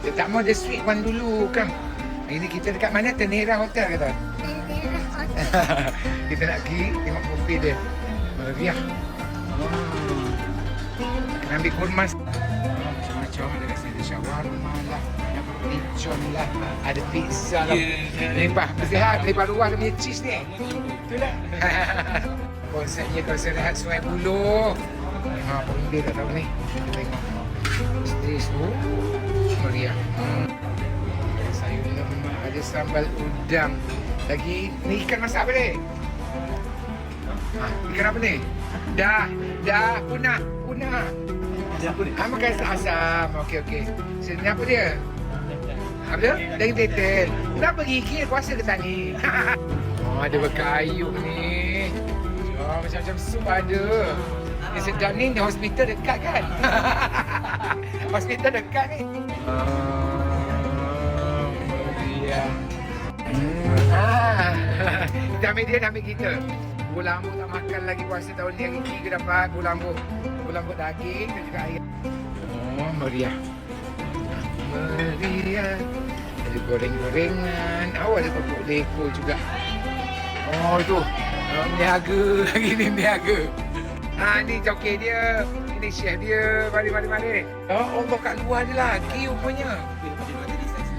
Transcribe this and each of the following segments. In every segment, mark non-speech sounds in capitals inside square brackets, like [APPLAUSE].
Kita tak mau the sweet one dulu kan. Ini kita dekat mana? Tenera Hotel kata. [LAUGHS] kita nak pergi tengok kopi dia. Meriah. Hmm. Kena ambil kurma. Macam-macam ada kat sini. Shawarma lah. Pincon lah. Ada pizza lah. Lepas. Mesti ha, lepas luar dia punya cheese ni. Itulah. [LAUGHS] Konsepnya konsep rehat Sungai Buloh. Ha, benda kat dalam ni. Kita tengok. Street oh, meriah. Hmm. Sayur lemak, ada sambal udang. Lagi, ni ikan masak apa ni? Ha, ikan apa ni? Dah, dah, punah, punah. Ah, makan asam. Okey, okey. Sini apa dia? Apa dia? Daging tetel. Kenapa gigi kuasa ke tak ni? [LAUGHS] oh, ada berkayu ni. Oh, macam-macam sup ada. Sedap ni, ni hospital dekat kan? [LAUGHS] hospital dekat ni. Meriah. Hmm. Ah. Kita ambil dia, dia ambil kita. Bulu lambu tak makan lagi puasa tahun ni. Hari tiga dapat bulu lambu. Bulu lambu daging dan juga ayam. Oh, meriah. Meriah. Ada goreng-gorengan. Oh, ada pokok leko juga. Oh, tu. Oh, niaga. [LAUGHS] Lagi ni niaga. Ha, ni joki dia. Ini chef dia. Mari, mari, mari. Oh, Allah kat luar dia lagi rupanya.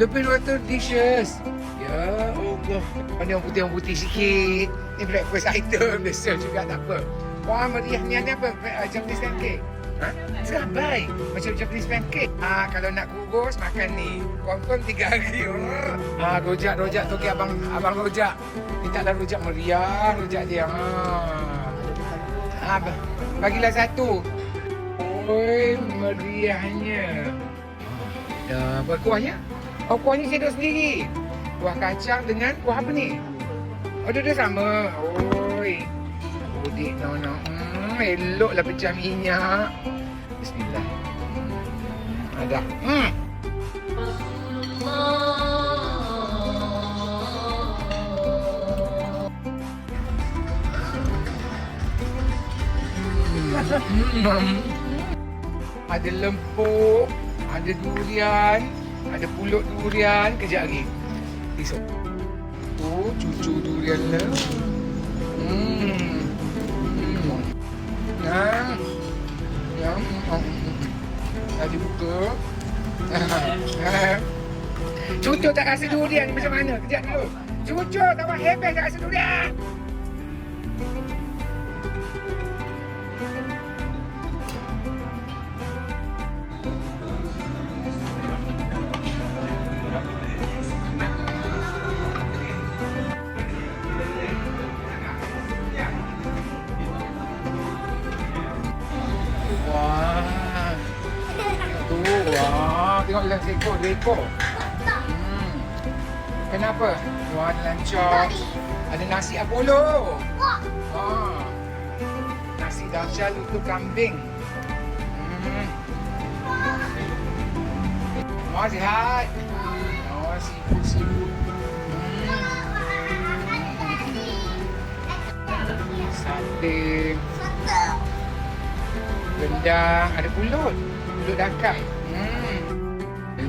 Lebih 200 dishes. Ya Allah. Mana yang putih-yang putih sikit. Ni breakfast item. Biasa juga tak apa. Wah, meriah ni apa? Uh, Japanese pancake. Ha? Serabai. Macam Japanese pancake. Ah, kalau nak kurus, makan ni. Confirm tiga hari. Oh. Ah, rojak, rojak ke abang, abang rojak. Minta lah rojak meriah, rojak dia. Ah. Ah, ba- bagilah satu. Oi, meriahnya. Dah, buat kuahnya? Oh, kuahnya duduk sendiri. Kuah kacang dengan kuah apa ni? Oh, dia sama. Oi. Udik, no, no. Hmm, eloklah pecah minyak. Bismillah. Hmm, ada. Hmm. Hmm. Ada lempuk, ada durian, ada pulut durian. Kejap lagi. Esok. Tu cucu durian lah. Hmm. Hmm. Yang. Yang. Oh. Tadi buka. [LAUGHS] Cucu tak rasa durian macam mana? Kejap dulu. Cucu tak buat hebel tak rasa durian. Tengok dalam seekor, dua ekor. Hmm. Kenapa? Wah, ada lancong. Ada nasi Apollo. Wah. Nasi dahsyat untuk kambing. Hmm. Wah, sihat. Oh, seafood, seafood. Hmm. Sate. Rendang, ada pulut. Pulut dakap. Hmm.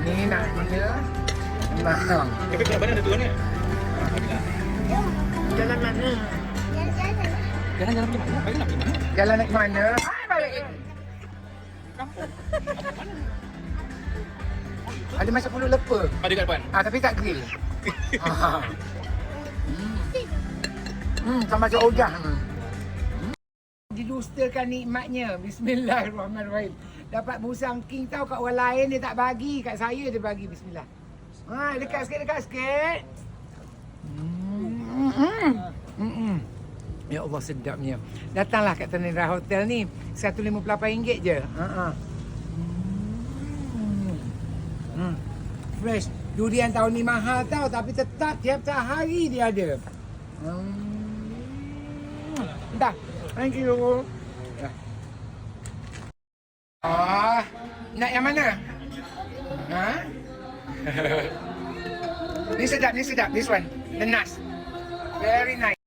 Ini nak mana? Nah. Tapi kat mana ada tuan ni? Jalan mana? Jalan-jalan pergi mana? Bagi nak mana? Jalan mana? Hai balik. Ada macam pulut lepa. Ada kat depan. Ah tapi tak grill. ah. Hmm. Hmm, sama macam ogah. Hmm. Didustakan nikmatnya. Bismillahirrahmanirrahim. Dapat musang king tahu kat orang lain dia tak bagi, kat saya dia bagi. Bismillah. Ha, dekat sikit, dekat sikit. Hmm. Hmm. Hmm. Ya Allah sedapnya. Datanglah kat Tenera Hotel ni. RM158 je. Ha ah. Hmm. Fresh. Durian tahun ni mahal tau tapi tetap tiap hari dia ada. Hmm. Dah. Thank you. Dah. Ah, nak yang mana? Ha? [LAUGHS] ni sedap, ni sedap. This one. The nuts. Very nice.